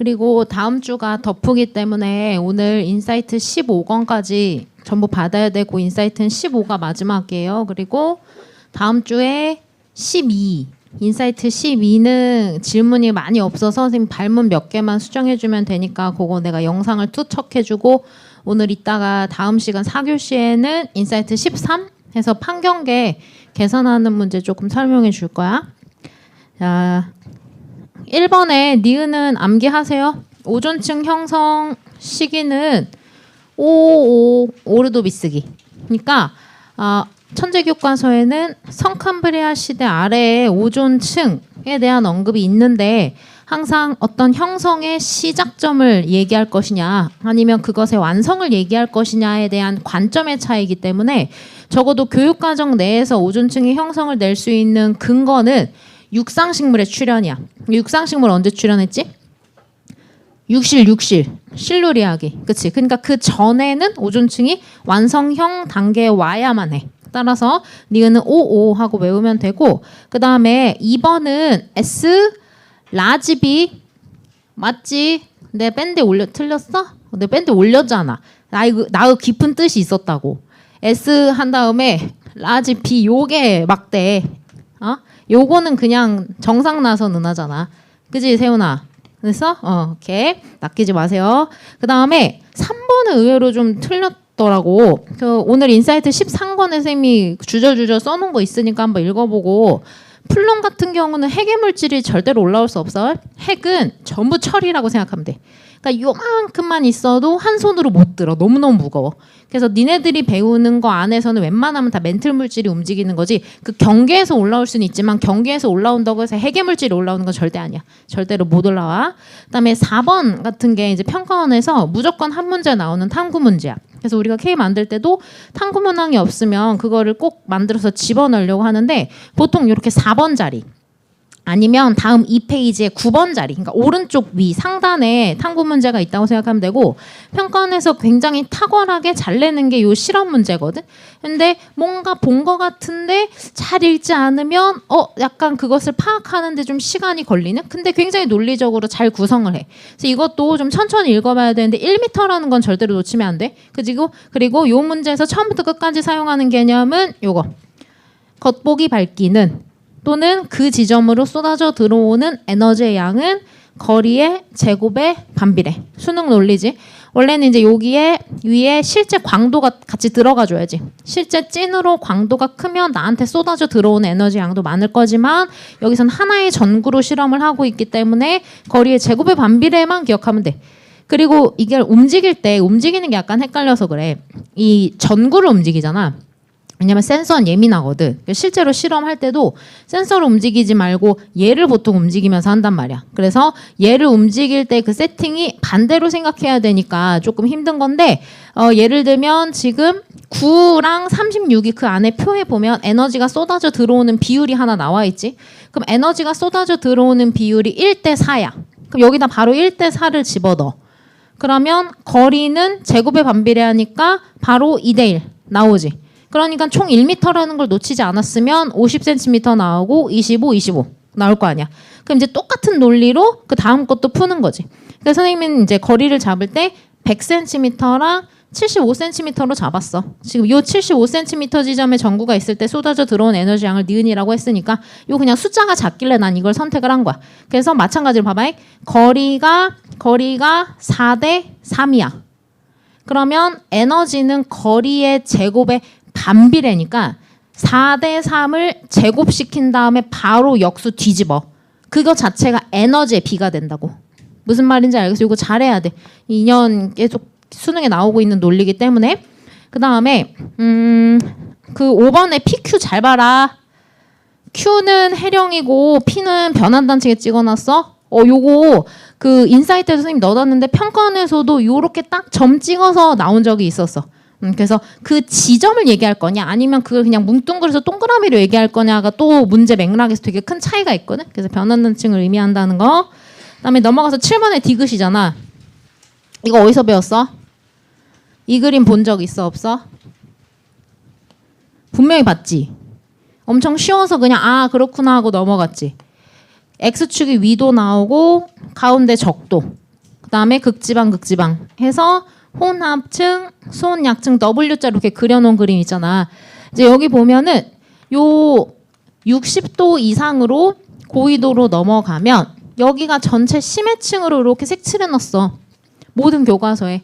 그리고 다음 주가 덮프기 때문에 오늘 인사이트 15권까지 전부 받아야 되고 인사이트는 15가 마지막이에요. 그리고 다음 주에 12 인사이트 12는 질문이 많이 없어서 선생님 발문 몇 개만 수정해 주면 되니까 그거 내가 영상을 투척해 주고 오늘 이따가 다음 시간 4교시에는 인사이트 13 해서 판경계 계산하는 문제 조금 설명해 줄 거야. 자, 1번에 니은은 암기하세요. 오존층 형성 시기는 5, 5, 오르도 비쓰기. 그러니까 아, 천재 교과서에는 성캄브리아 시대 아래에 오존층에 대한 언급이 있는데 항상 어떤 형성의 시작점을 얘기할 것이냐 아니면 그것의 완성을 얘기할 것이냐에 대한 관점의 차이기 때문에 적어도 교육과정 내에서 오존층의 형성을 낼 수 있는 근거는 육상식물의 출현이야. 육상식물 언제 출현했지? 육실 육실. 실루리아기. 그치? 그러니까 그 전에는 오존층이 완성형 단계에 와야만 해. 따라서 니은은 오오 하고 외우면 되고 그 다음에 2번은 S 라지 B 맞지? 내 밴드 올려 틀렸어? 내 밴드 올렸잖아. 나 이거 나 깊은 뜻이 있었다고. S 한 다음에 라지 B 요게 막대. 어 요거는 그냥 정상 나선 은하잖아 그지 세훈아 됐어? 어, 오케이. 낚이지 마세요. 그 다음에 3번은 의외로 좀 틀렸더라고. 그 오늘 인사이트 13권에 선생님이 주저주저 써놓은 거 있으니까 한번 읽어보고 플룸 같은 경우는 핵의 물질이 절대로 올라올 수 없어. 핵은 전부 철이라고 생각하면 돼. 그러니까 요만큼만 있어도 한 손으로 못 들어. 너무너무 무거워. 그래서 니네들이 배우는 거 안에서는 웬만하면 다 멘틀 물질이 움직이는 거지. 그 경계에서 올라올 수는 있지만 경계에서 올라온다고 해서 핵의 물질이 올라오는 건 절대 아니야. 절대로 못 올라와. 그다음에 4번 같은 게 이제 평가원에서 무조건 한 문제 나오는 탐구 문제야. 그래서 우리가 K 만들 때도 탐구 문항이 없으면 그거를 꼭 만들어서 집어넣으려고 하는데 보통 이렇게 4번 자리 아니면 다음 2페이지에 9번 자리, 그러니까 오른쪽 위 상단에 탐구 문제가 있다고 생각하면 되고 평가원에서 굉장히 탁월하게 잘 내는 게 요 실험 문제거든. 근데 뭔가 본 거 같은데 잘 읽지 않으면 어 약간 그것을 파악하는데 좀 시간이 걸리는. 근데 굉장히 논리적으로 잘 구성을 해. 그래서 이것도 좀 천천히 읽어봐야 되는데 1미터라는 건 절대로 놓치면 안 돼. 그리고 그리고 요 문제에서 처음부터 끝까지 사용하는 개념은 요거. 겉보기 밝기는 또는 그 지점으로 쏟아져 들어오는 에너지의 양은 거리의 제곱에 반비례. 수능 논리지. 원래는 이제 여기에 위에 실제 광도가 같이 들어가 줘야지. 실제 찐으로 광도가 크면 나한테 쏟아져 들어오는 에너지 양도 많을 거지만 여기선 하나의 전구로 실험을 하고 있기 때문에 거리의 제곱의 반비례만 기억하면 돼. 그리고 이게 움직일 때 움직이는 게 약간 헷갈려서 그래. 이 전구를 움직이잖아. 왜냐면 센서는 예민하거든. 실제로 실험할 때도 센서를 움직이지 말고 얘를 보통 움직이면서 한단 말이야. 그래서 얘를 움직일 때 그 세팅이 반대로 생각해야 되니까 조금 힘든 건데 어, 예를 들면 지금 9랑 36이 그 안에 표에 보면 에너지가 쏟아져 들어오는 비율이 하나 나와 있지. 그럼 에너지가 쏟아져 들어오는 비율이 1대 4야. 그럼 여기다 바로 1대 4를 집어넣어. 그러면 거리는 제곱에 반비례하니까 바로 2대 1 나오지. 그러니까 총 1m라는 걸 놓치지 않았으면 50cm 나오고 25, 25 나올 거 아니야. 그럼 이제 똑같은 논리로 그 다음 것도 푸는 거지. 그래서 선생님은 이제 거리를 잡을 때 100cm랑 75cm로 잡았어. 지금 요 75cm 지점에 전구가 있을 때 쏟아져 들어온 에너지 양을 니은이라고 했으니까 요 그냥 숫자가 작길래 난 이걸 선택을 한 거야. 그래서 마찬가지로 봐봐. 거리가 거리가 4대 3이야. 그러면 에너지는 거리의 제곱에 반비례니까 4대 3을 제곱시킨 다음에 바로 역수 뒤집어. 그거 자체가 에너지의 비가 된다고. 무슨 말인지 알겠어? 이거 잘해야 돼. 2년 계속 수능에 나오고 있는 논리기 때문에. 그 다음에 음, 그 5번에 PQ 잘 봐라. Q는 해령이고 P는 변환단층에 찍어놨어. 어, 요거 그 인사이트 선생님 넣어놨는데 평가원에서도 요렇게 딱 점 찍어서 나온 적이 있었어. 음, 그래서 그 지점을 얘기할 거냐 아니면 그걸 그냥 뭉뚱그려서 동그라미로 얘기할 거냐가 또 문제 맥락에서 되게 큰 차이가 있거든. 그래서 변환단층을 의미한다는 거. 그다음에 넘어가서 7번에 디귿이잖아. 이거 어디서 배웠어? 이 그림 본 적 있어 없어? 분명히 봤지. 엄청 쉬워서 그냥 아 그렇구나 하고 넘어갔지. x축이 위도 나오고 가운데 적도 그다음에 극지방 극지방 해서 혼합층, 소원약층 W자 이렇게 그려놓은 그림 있잖아. 이제 여기 보면은 요 60도 이상으로 고緯도로 넘어가면 여기가 전체 심해층으로 이렇게 색칠해놨어. 모든 교과서에.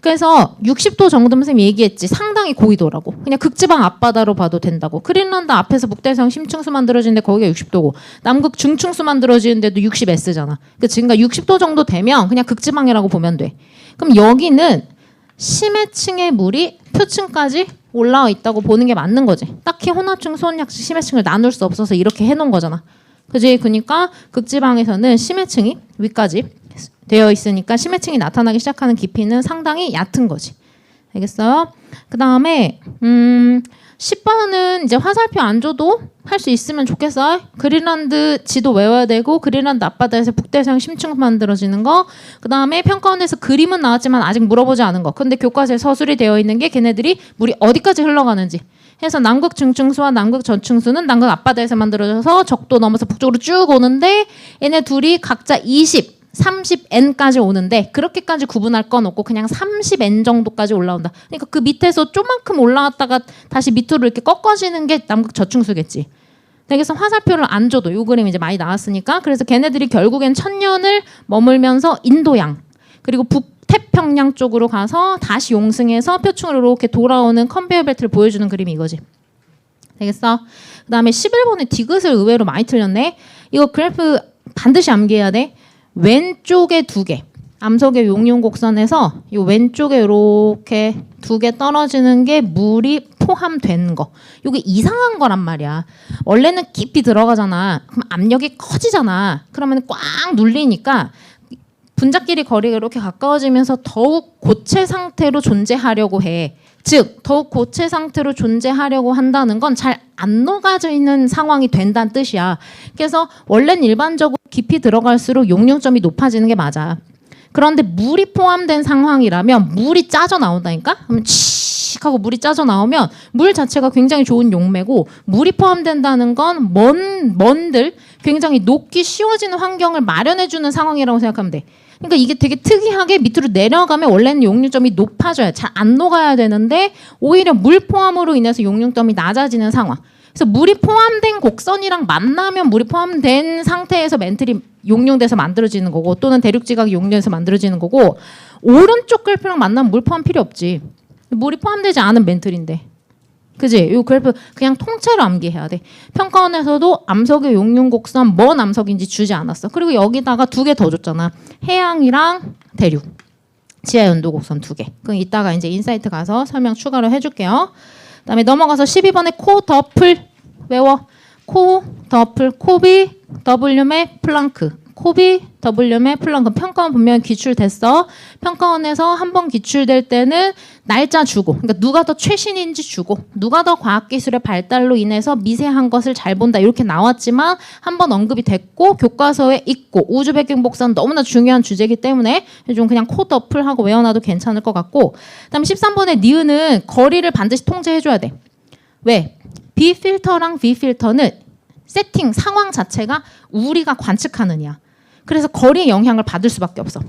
그래서 60도 정도면 쌤 얘기했지. 상당히 고緯도라고. 그냥 극지방 앞바다로 봐도 된다고. 그린란드 앞에서 북대서양 심층수 만들어지는데 거기가 60도고 남극 중층수 만들어지는데도 60S잖아. 그치? 그러니까 60도 정도 되면 그냥 극지방이라고 보면 돼. 그럼 여기는 심해층의 물이 표층까지 올라와 있다고 보는 게 맞는 거지. 딱히 혼합층, 소원약층, 심해층을 나눌 수 없어서 이렇게 해놓은 거잖아. 그지? 그러니까 극지방에서는 심해층이 위까지 되어 있으니까 심해층이 나타나기 시작하는 깊이는 상당히 얕은 거지. 알겠어요? 그 다음에 음 10번은 이제 화살표 안 줘도 할 수 있으면 좋겠어. 그린란드 지도 외워야 되고 그린란드 앞바다에서 북대서양 심층 만들어지는 거. 그 다음에 평가원에서 그림은 나왔지만 아직 물어보지 않은 거. 근데 교과서에 서술이 되어 있는 게 걔네들이 물이 어디까지 흘러가는지. 해서 남극 중층수와 남극 전층수는 남극 앞바다에서 만들어져서 적도 넘어서 북쪽으로 쭉 오는데 얘네 둘이 각자 20 30n까지 오는데 그렇게까지 구분할 건 없고 그냥 30n 정도까지 올라온다. 그러니까 그 밑에서 조만큼 올라왔다가 다시 밑으로 이렇게 꺾어지는 게 남극 저층수겠지. 그래서 화살표를 안 줘도 요 그림 이제 많이 나왔으니까 그래서 걔네들이 결국엔 천년을 머물면서 인도양 그리고 북 태평양 쪽으로 가서 다시 용승해서 표층으로 이렇게 돌아오는 컨베이어 벨트를 보여주는 그림이 이거지. 되겠어? 그 다음에 11번에 디귿을 의외로 많이 틀렸네. 이거 그래프 반드시 암기해야 돼. 왼쪽에 두 개. 암석의 용융 곡선에서 이 왼쪽에 이렇게 두 개 떨어지는 게 물이 포함된 거. 이게 이상한 거란 말이야. 원래는 깊이 들어가잖아. 그럼 압력이 커지잖아. 그러면 꽉 눌리니까 분자끼리 거리가 이렇게 가까워지면서 더욱 고체 상태로 존재하려고 해. 즉, 더욱 고체 상태로 존재하려고 한다는 건 잘 안 녹아져 있는 상황이 된다는 뜻이야. 그래서 원래는 일반적으로 깊이 들어갈수록 용융점이 높아지는 게 맞아. 그런데 물이 포함된 상황이라면 물이 짜져 나온다니까? 그러면 칙 하고 물이 짜져 나오면 물 자체가 굉장히 좋은 용매고 물이 포함된다는 건 먼, 먼들 굉장히 녹기 쉬워지는 환경을 마련해 주는 상황이라고 생각하면 돼. 그러니까 이게 되게 특이하게 밑으로 내려가면 원래는 용융점이 높아져야 잘 안 녹아야 되는데 오히려 물 포함으로 인해서 용융점이 낮아지는 상황. 그래서 물이 포함된 곡선이랑 만나면 물이 포함된 상태에서 멘틀이 용융돼서 만들어지는 거고 또는 대륙지각이 용융돼서 만들어지는 거고 오른쪽 그래프랑 만나면 물 포함 필요 없지. 물이 포함되지 않은 멘틀인데. 그지? 요 그래프 그냥 통째로 암기해야 돼. 평가원에서도 암석의 용융 곡선 뭔 암석인지 주지 않았어. 그리고 여기다가 두 개 더 줬잖아. 해양이랑 대륙. 지하 연도 곡선 두 개. 그럼 이따가 이제 인사이트 가서 설명 추가로 해 줄게요. 그다음에 넘어가서 12번에 코 덮을 외워. 코 덮을 코비 W의 플랑크. 코비 W의 플랑크 평가원 분명히 기출됐어. 평가원에서 한 번 기출될 때는 날짜 주고, 그러니까 누가 더 최신인지 주고, 누가 더 과학기술의 발달로 인해서 미세한 것을 잘 본다 이렇게 나왔지만 한 번 언급이 됐고 교과서에 있고 우주 배경 복사는 너무나 중요한 주제이기 때문에 좀 그냥 코 덮을 하고 외워놔도 괜찮을 것 같고, 그다음 13번에 니은은 거리를 반드시 통제해줘야 돼. 왜? B 필터랑 V 필터는 세팅 상황 자체가 우리가 관측하느냐. 그래서 거리의 영향을 받을 수밖에 없어.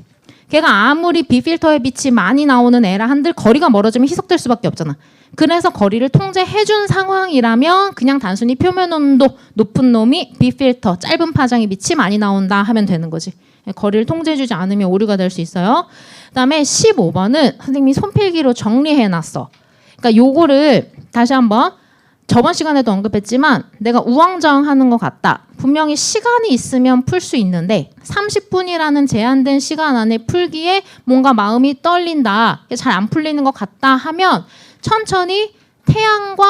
걔가 아무리 비필터의 빛이 많이 나오는 애라 한들 거리가 멀어지면 희석될 수밖에 없잖아. 그래서 거리를 통제해준 상황이라면 그냥 단순히 표면 온도 높은 놈이 비필터 짧은 파장의 빛이 많이 나온다 하면 되는 거지. 거리를 통제해주지 않으면 오류가 될 수 있어요. 그다음에 15번은 선생님이 손필기로 정리해놨어. 그러니까 요거를 다시 한번 저번 시간에도 언급했지만 내가 우왕좌왕하는 것 같다. 분명히 시간이 있으면 풀 수 있는데 30분이라는 제한된 시간 안에 풀기에 뭔가 마음이 떨린다. 잘 안 풀리는 것 같다 하면 천천히 태양과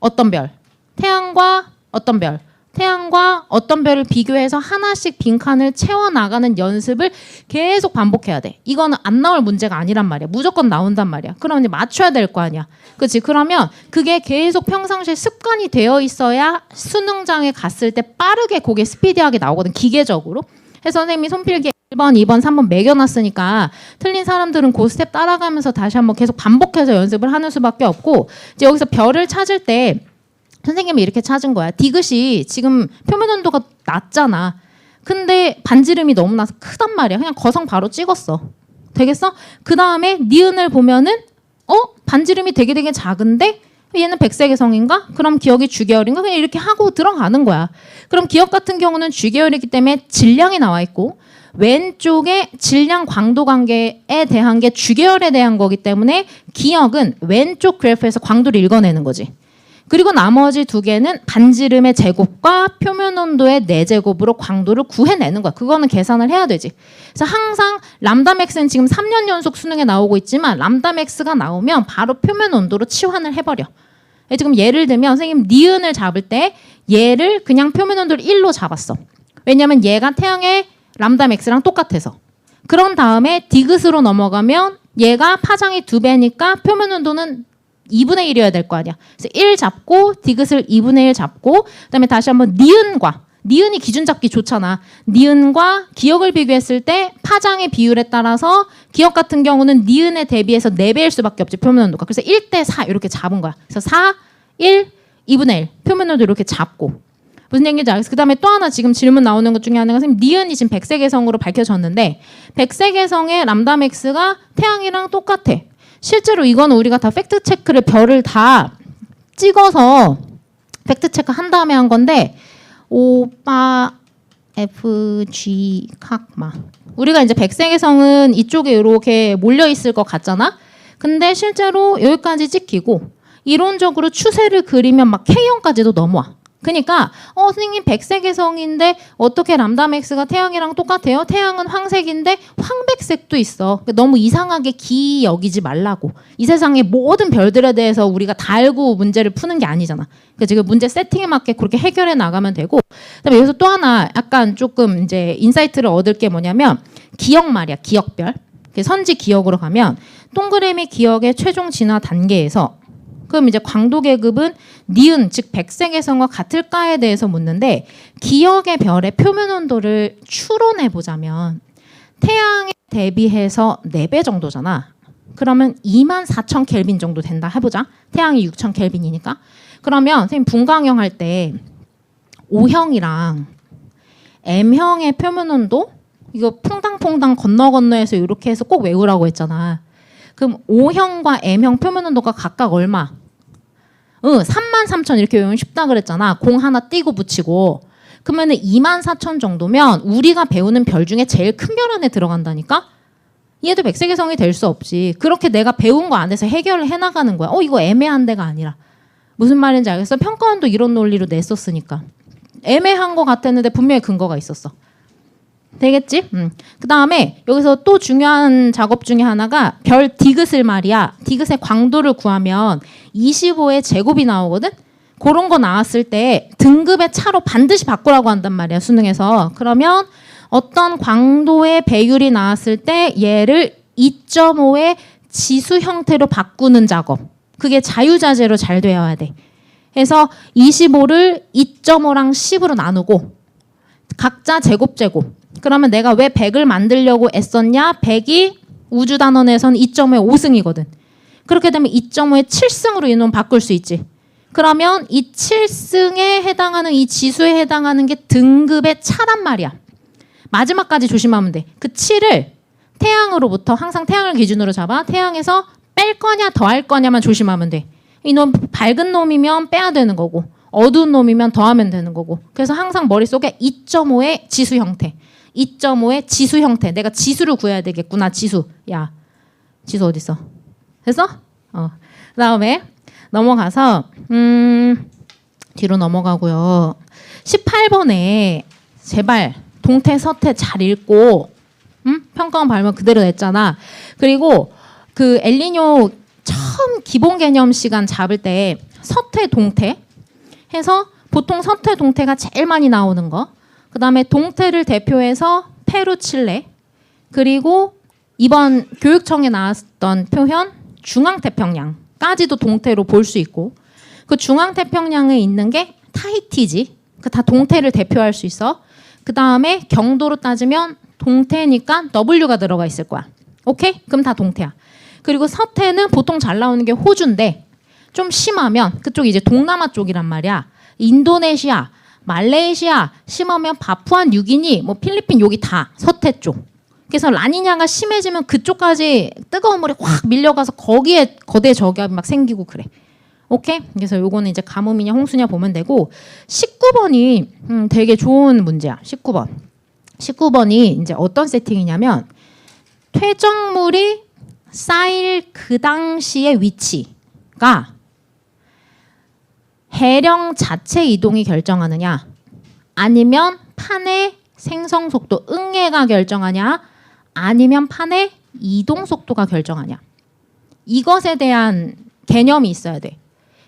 어떤 별, 태양과 어떤 별, 태양과 어떤 별을 비교해서 하나씩 빈칸을 채워 나가는 연습을 계속 반복해야 돼. 이거는 안 나올 문제가 아니란 말이야. 무조건 나온단 말이야. 그럼 이제 맞춰야 될 거 아니야. 그렇지? 그러면 그게 계속 평상시에 습관이 되어 있어야 수능장에 갔을 때 빠르게 그게 스피디하게 나오거든. 기계적으로. 해서 선생님이 손필기 1번, 2번, 3번 매겨놨으니까 틀린 사람들은 그 스텝 따라가면서 다시 한번 계속 반복해서 연습을 하는 수밖에 없고 이제 여기서 별을 찾을 때 선생님이 이렇게 찾은 거야. 디귿이 지금 표면 온도가 낮잖아. 근데 반지름이 너무나 크단 말이야. 그냥 거성 바로 찍었어. 되겠어? 그 다음에 니은을 보면은 어 반지름이 되게 되게 작은데 얘는 백색의 성인가? 그럼 기억이 주계열인가? 그냥 이렇게 하고 들어가는 거야. 그럼 기억 같은 경우는 주계열이기 때문에 질량이 나와 있고 왼쪽에 질량 광도 관계에 대한 게 주계열에 대한 거기 때문에 기억은 왼쪽 그래프에서 광도를 읽어내는 거지. 그리고 나머지 두 개는 반지름의 제곱과 표면 온도의 네 제곱으로 광도를 구해내는 거야. 그거는 계산을 해야 되지. 그래서 항상 람다 맥스는 지금 3년 연속 수능에 나오고 있지만 람다 맥스가 나오면 바로 표면 온도로 치환을 해버려. 예, 지금 예를 들면 선생님 니은을 잡을 때 얘를 그냥 표면 온도를 1로 잡았어. 왜냐면 얘가 태양의 람다 맥스랑 똑같아서. 그런 다음에 디귿으로 넘어가면 얘가 파장이 두 배니까 표면 온도는 2분의 1이어야 될 거 아니야. 그래서 1 잡고 디귿을 2분의 1 잡고 그다음에 다시 한번 니은과 니은이 기준 잡기 좋잖아. 니은과 기억을 비교했을 때 파장의 비율에 따라서 기억 같은 경우는 니은에 대비해서 4배일 수밖에 없지 표면 온도가. 그래서 1대 4 이렇게 잡은 거야. 그래서 4, 1, 2분의 1 표면 온도 이렇게 잡고 무슨 얘기인지 알겠어. 그 다음에 또 하나 지금 질문 나오는 것 중에 하나가 선생님 니은이 지금 백색의 성으로 밝혀졌는데 백색의 성의 람다 맥스가 태양이랑 똑같아. 실제로 이건 우리가 다 팩트 체크를 별을 다 찍어서 팩트 체크 한 다음에 한 건데 오빠 F G 각마 우리가 이제 백색의 성은 이쪽에 이렇게 몰려 있을 것 같잖아. 근데 실제로 여기까지 찍히고 이론적으로 추세를 그리면 막 K형까지도 넘어와. 그러니까 어 선생님 백색의 성인데 어떻게 람다 맥스가 태양이랑 똑같아요? 태양은 황색인데 황백색도 있어. 그러니까 너무 이상하게 기 여기지 말라고. 이 세상의 모든 별들에 대해서 우리가 다 알고 문제를 푸는 게 아니잖아. 그러니까 지금 문제 세팅에 맞게 그렇게 해결해 나가면 되고. 그다음에 여기서 또 하나 약간 조금 이제 인사이트를 얻을 게 뭐냐면 기억 말이야. 기억별. 선지 기억으로 가면 동그라미 기억의 최종 진화 단계에서 그럼 이제 광도 계급은 니은 즉 백색의 성과 같을까에 대해서 묻는데 기억의 별의 표면 온도를 추론해 보자면 태양에 대비해서 4배 정도잖아. 그러면 2만 4천 켈빈 정도 된다 해보자. 태양이 6천 켈빈이니까. 그러면 선생님 분광형 할 때 O형이랑 M형의 표면 온도 이거 퐁당퐁당 건너 건너해서 이렇게 해서 꼭 외우라고 했잖아. 그럼 O형과 M형 표면 온도가 각각 얼마? 응, 3만 3천 이렇게 외우면 쉽다 그랬잖아. 공 하나 띄고 붙이고. 그러면은 2만 4천 정도면 우리가 배우는 별 중에 제일 큰 별 안에 들어간다니까? 얘도 백색의 성이 될 수 없지. 그렇게 내가 배운 거 안에서 해결을 해나가는 거야. 어, 이거 애매한 데가 아니라. 무슨 말인지 알겠어? 평가원도 이런 논리로 냈었으니까. 애매한 거 같았는데 분명히 근거가 있었어. 되겠지? 음. 그 다음에 여기서 또 중요한 작업 중에 하나가 별 디귿을 말이야. 디귿의 광도를 구하면 25의 제곱이 나오거든? 그런 거 나왔을 때 등급의 차로 반드시 바꾸라고 한단 말이야. 수능에서. 그러면 어떤 광도의 배율이 나왔을 때 얘를 2.5의 지수 형태로 바꾸는 작업. 그게 자유자재로 잘 되어야 돼. 그래서 25를 2.5랑 10으로 나누고 각자 제곱 제곱. 그러면 내가 왜 100을 만들려고 애썼냐? 100이 우주 단원에선 2.5의 5승이거든. 그렇게 되면 2.5의 7승으로 이놈 바꿀 수 있지. 그러면 이 7승에 해당하는 이 지수에 해당하는 게 등급의 차란 말이야. 마지막까지 조심하면 돼. 그 7을 태양으로부터 항상 태양을 기준으로 잡아. 태양에서 뺄 거냐 더할 거냐만 조심하면 돼. 이놈 밝은 놈이면 빼야 되는 거고 어두운 놈이면 더하면 되는 거고. 그래서 항상 머릿속에 2.5의 지수 형태. 2.5의 지수 형태. 내가 지수를 구해야 되겠구나. 지수. 야. 지수 어디 있어? 됐어? 어. 그다음에 넘어가서 음 뒤로 넘어가고요. 18번에 제발 동태 서태 잘 읽고 음? 평가원 발명 그대로 냈잖아. 그리고 그 엘리뇨 처음 기본 개념 시간 잡을 때 서태 동태 해서 보통 서태 동태가 제일 많이 나오는 거. 그 다음에 동태를 대표해서 페루 칠레. 그리고 이번 교육청에 나왔던 표현 중앙태평양까지도 동태로 볼 수 있고 그 중앙태평양에 있는 게 타히티지. 그 다 동태를 대표할 수 있어. 그 다음에 경도로 따지면 동태니까 W가 들어가 있을 거야. 오케이? 그럼 다 동태야. 그리고 서태는 보통 잘 나오는 게 호주인데 좀 심하면 그쪽 이제 동남아 쪽이란 말이야. 인도네시아 말레이시아 심하면 파푸안 뉴기니 뭐 필리핀 여기 다 서태 쪽. 그래서 라니냐가 심해지면 그쪽까지 뜨거운 물이 확 밀려가서 거기에 거대 저기압이 막 생기고 그래. 오케이? 그래서 요거는 이제 가뭄이냐 홍수냐 보면 되고 19번이 음, 되게 좋은 문제야. 19번. 19번이 이제 어떤 세팅이냐면 퇴적물이 쌓일 그 당시의 위치가 해령 자체 이동이 결정하느냐 아니면 판의 생성 속도 응애가 결정하냐 아니면 판의 이동 속도가 결정하냐 이것에 대한 개념이 있어야 돼.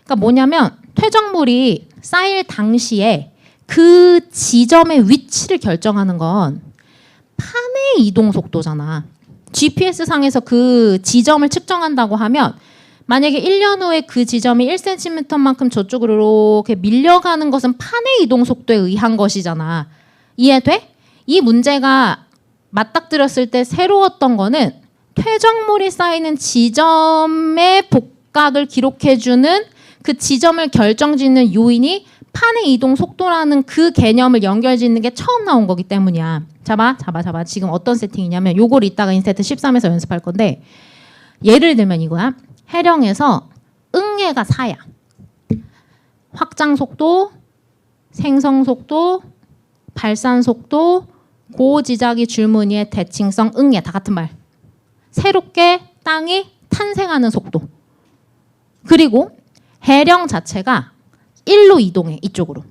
그러니까 뭐냐면 퇴적물이 쌓일 당시에 그 지점의 위치를 결정하는 건 판의 이동 속도잖아. GPS 상에서 그 지점을 측정한다고 하면 만약에 1년 후에 그 지점이 1cm만큼 저쪽으로 이렇게 밀려가는 것은 판의 이동 속도에 의한 것이잖아. 이해돼? 이 문제가 맞닥뜨렸을 때 새로웠던 거는 퇴적물이 쌓이는 지점의 복각을 기록해주는 그 지점을 결정짓는 요인이 판의 이동 속도라는 그 개념을 연결 짓는 게 처음 나온 거기 때문이야. 잡아, 잡아, 잡아. 지금 어떤 세팅이냐면 요걸 이따가 인세트 13에서 연습할 건데 예를 들면 이거야. 해령에서 응애가 4야. 확장 속도, 생성 속도, 발산 속도, 고지자기 줄무늬의 대칭성 응애 다 같은 말. 새롭게 땅이 탄생하는 속도. 그리고 해령 자체가 1로 이동해 이쪽으로.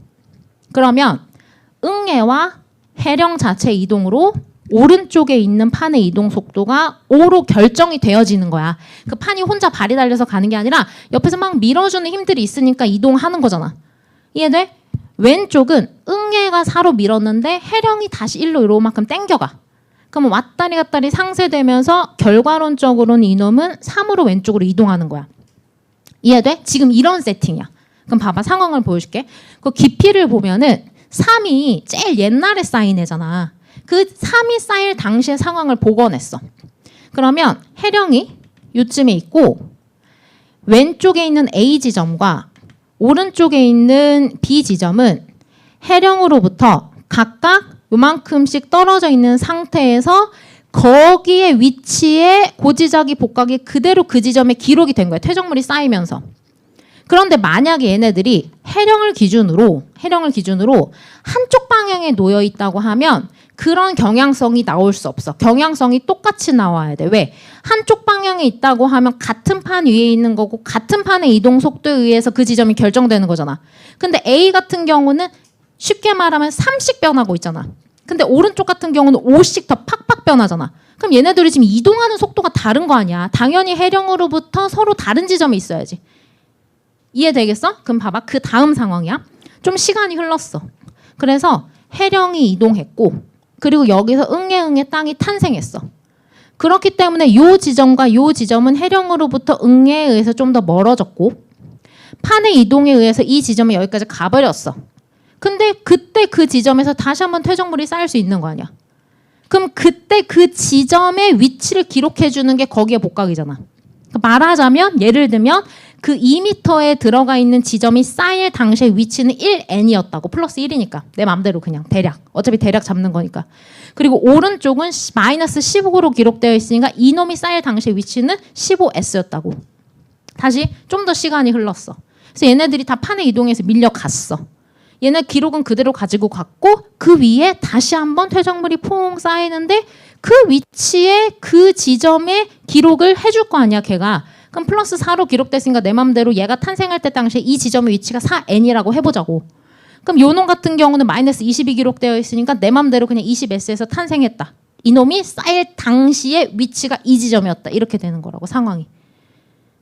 그러면 응애와 해령 자체 이동으로 오른쪽에 있는 판의 이동 속도가 5로 결정이 되어지는 거야. 그 판이 혼자 발이 달려서 가는 게 아니라 옆에서 막 밀어주는 힘들이 있으니까 이동하는 거잖아. 이해돼? 왼쪽은 응애가 4로 밀었는데 해령이 다시 1로 이로만큼 땡겨가. 그러면 왔다리 갔다리 상쇄되면서 결과론적으로는 이놈은 3으로 왼쪽으로 이동하는 거야. 이해돼? 지금 이런 세팅이야. 그럼 봐봐 상황을 보여줄게. 그 깊이를 보면은 3이 제일 옛날에 쌓인 애잖아. 그 3이 쌓일 당시의 상황을 복원했어. 그러면 해령이 요쯤에 있고 왼쪽에 있는 A 지점과 오른쪽에 있는 B 지점은 해령으로부터 각각 요만큼씩 떨어져 있는 상태에서 거기에 위치에 고지자기 복각이 그대로 그 지점에 기록이 된 거야. 퇴적물이 쌓이면서. 그런데 만약에 얘네들이 해령을 기준으로 해령을 기준으로 한쪽 방향에 놓여 있다고 하면 그런 경향성이 나올 수 없어. 경향성이 똑같이 나와야 돼. 왜? 한쪽 방향에 있다고 하면 같은 판 위에 있는 거고 같은 판의 이동 속도에 의해서 그 지점이 결정되는 거잖아. 근데 A 같은 경우는 쉽게 말하면 3씩 변하고 있잖아. 근데 오른쪽 같은 경우는 5씩 더 팍팍 변하잖아. 그럼 얘네들이 지금 이동하는 속도가 다른 거 아니야. 당연히 해령으로부터 서로 다른 지점에 있어야지. 이해되겠어? 그럼 봐봐. 그 다음 상황이야. 좀 시간이 흘렀어. 그래서 해령이 이동했고 그리고 여기서 응애응애 땅이 탄생했어. 그렇기 때문에 요 지점과 요 지점은 해령으로부터 응애에 의해서 좀 더 멀어졌고 판의 이동에 의해서 이 지점은 여기까지 가버렸어. 근데 그때 그 지점에서 다시 한번 퇴적물이 쌓일 수 있는 거 아니야. 그럼 그때 그 지점의 위치를 기록해 주는 게 거기에 복각이잖아. 말하자면 예를 들면 그 2m에 들어가 있는 지점이 쌓일 당시의 위치는 1n이었다고. 플러스 1이니까. 내 맘대로 그냥. 대략. 어차피 대략 잡는 거니까. 그리고 오른쪽은 시- 마이너스 15로 기록되어 있으니까 이놈이 쌓일 당시의 위치는 15s였다고. 다시 좀 더 시간이 흘렀어. 그래서 얘네들이 다 판에 이동해서 밀려갔어. 얘네 기록은 그대로 가지고 갔고 그 위에 다시 한번 퇴적물이 퐁 쌓이는데 그 위치에 그 지점에 기록을 해줄 거 아니야 걔가 그럼 플러스 4로 기록됐으니까 내 맘대로 얘가 탄생할 때 당시에 이 지점의 위치가 4n이라고 해보자고 그럼 요놈 같은 경우는 마이너스 20이 기록되어 있으니까 내 맘대로 그냥 20s에서 탄생했다 이놈이 쌓일 당시의 위치가 이 지점이었다 이렇게 되는 거라고 상황이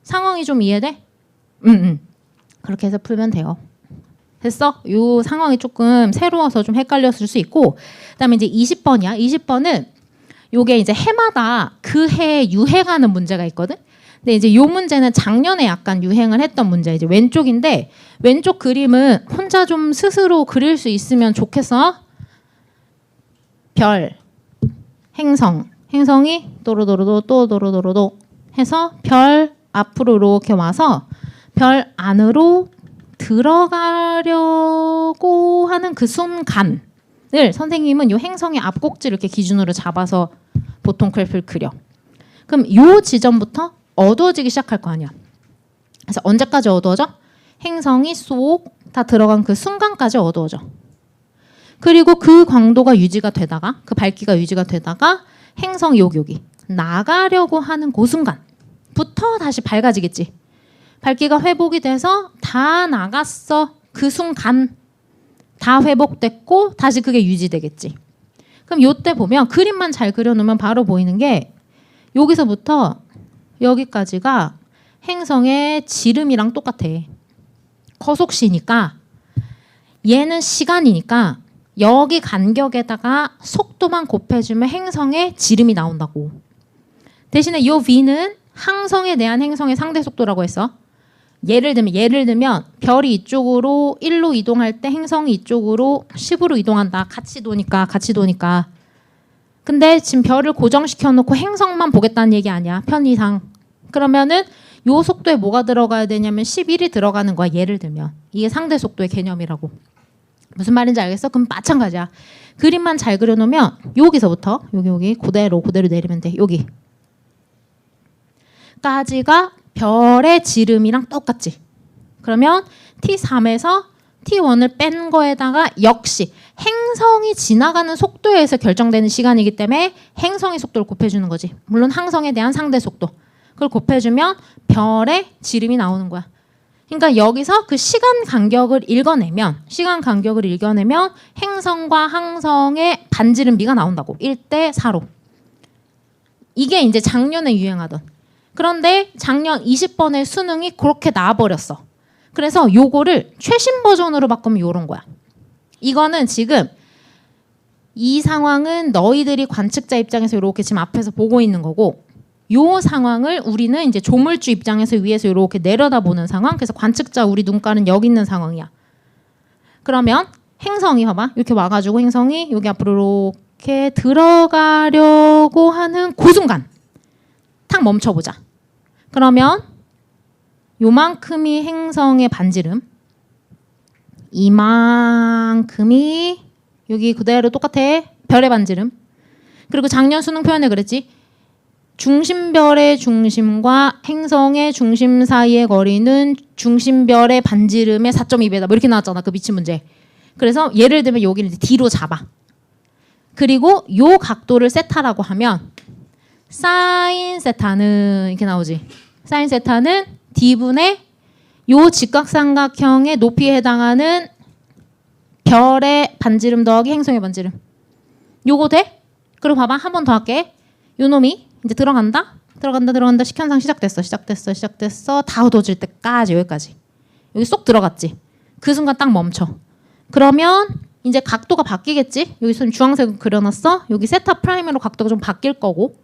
상황이 좀 이해돼? 응응 음, 그렇게 해서 풀면 돼요 됐어? 요 상황이 조금 새로워서 좀 헷갈렸을 수 있고 그다음에 이제 20번이야. 20번은 요게 이제 해마다 그 해에 유행하는 문제가 있거든. 근데 이제 요 문제는 작년에 약간 유행을 했던 문제 이제 왼쪽인데 왼쪽 그림은 혼자 좀 스스로 그릴 수 있으면 좋겠어. 별, 행성, 행성이 도로도로도 또 도로도로도 해서 별 앞으로 이렇게 와서 별 안으로 들어가려고 하는 그 순간을 선생님은 요 행성의 앞꼭지를 이렇게 기준으로 잡아서 보통 그래프를 그려. 그럼 요 지점부터 어두워지기 시작할 거 아니야. 그래서 언제까지 어두워져? 행성이 쏙 다 들어간 그 순간까지 어두워져. 그리고 그 광도가 유지가 되다가 그 밝기가 유지가 되다가 행성 여기 여기 나가려고 하는 그 순간부터 다시 밝아지겠지. 밝기가 회복이 돼서 다 나갔어. 그 순간 다 회복됐고 다시 그게 유지되겠지. 그럼 요때 보면 그림만 잘 그려놓으면 바로 보이는 게 여기서부터 여기까지가 행성의 지름이랑 똑같아. 거속시니까 얘는 시간이니까 여기 간격에다가 속도만 곱해주면 행성의 지름이 나온다고. 대신에 이 v는 항성에 대한 행성의 상대 속도라고 했어. 예를 들면 예를 들면 별이 이쪽으로 1로 이동할 때 행성이 이쪽으로 10으로 이동한다. 같이 도니까 같이 도니까. 근데 지금 별을 고정시켜 놓고 행성만 보겠다는 얘기 아니야. 편의상. 그러면은 요 속도에 뭐가 들어가야 되냐면 11이 들어가는 거야. 예를 들면. 이게 상대 속도의 개념이라고. 무슨 말인지 알겠어? 그럼 마찬가지야. 그림만 잘 그려놓으면 여기서부터 여기 여기 그대로 그대로 내리면 돼. 여기 까지가 별의 지름이랑 똑같지. 그러면 T3에서 T1을 뺀 거에다가 역시 행성이 지나가는 속도에서 결정되는 시간이기 때문에 행성의 속도를 곱해주는 거지. 물론 항성에 대한 상대 속도. 그걸 곱해주면 별의 지름이 나오는 거야. 그러니까 여기서 그 시간 간격을 읽어내면 시간 간격을 읽어내면 행성과 항성의 반지름비가 나온다고. 1대 4로. 이게 이제 작년에 유행하던. 그런데 작년 20번의 수능이 그렇게 나와버렸어. 그래서 요거를 최신 버전으로 바꾸면 요런 거야. 이거는 지금 이 상황은 너희들이 관측자 입장에서 이렇게 지금 앞에서 보고 있는 거고 요 상황을 우리는 이제 조물주 입장에서 위에서 이렇게 내려다보는 상황. 그래서 관측자 우리 눈가는 여기 있는 상황이야. 그러면 행성이 봐봐. 이렇게 와가지고 행성이 여기 앞으로 이렇게 들어가려고 하는 그 순간 탁 멈춰보자. 그러면 요만큼이 행성의 반지름. 이만큼이 여기 그대로 똑같아. 별의 반지름. 그리고 작년 수능 표현에 그랬지. 중심별의 중심과 행성의 중심 사이의 거리는 중심별의 반지름의 4.2배다. 뭐 이렇게 나왔잖아. 그 미친 문제. 그래서 예를 들면 여기를 이제 D로 잡아. 그리고 요 각도를 세타라고 하면 사인 세타는 이렇게 나오지. 사인 세타는 D분의 요 직각삼각형의 높이에 해당하는 별의 반지름 더하기 행성의 반지름. 요거 돼? 그리고 봐봐. 한 번 더 할게. 요 놈이 이제 들어간다. 들어간다 들어간다 식현상 시작됐어. 시작됐어. 시작됐어. 다 어두워질 때까지 여기까지. 여기 쏙 들어갔지. 그 순간 딱 멈춰. 그러면 이제 각도가 바뀌겠지. 여기 손 주황색으로 그려놨어. 여기 세타 프라임으로 각도가 좀 바뀔 거고.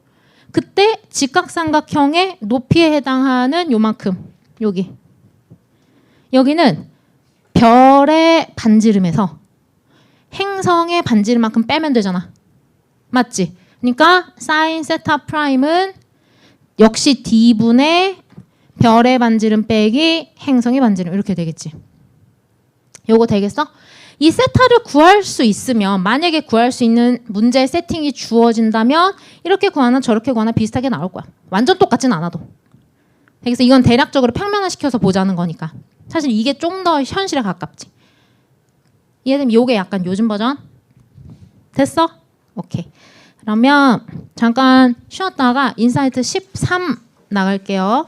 그때 직각삼각형의 높이에 해당하는 요만큼 여기 여기는 별의 반지름에서 행성의 반지름만큼 빼면 되잖아. 맞지? 그러니까 사인 세타 프라임은 역시 d분의 별의 반지름 빼기 행성의 반지름 이렇게 되겠지. 요거 되겠어? 이 세타를 구할 수 있으면 만약에 구할 수 있는 문제 세팅이 주어진다면 이렇게 구하나 저렇게 구하나 비슷하게 나올 거야. 완전 똑같진 않아도. 그래서 이건 대략적으로 평면화시켜서 보자는 거니까. 사실 이게 좀 더 현실에 가깝지. 이해되면 요게 약간 요즘 버전? 됐어? 오케이. 그러면 잠깐 쉬었다가 인사이트 13 나갈게요.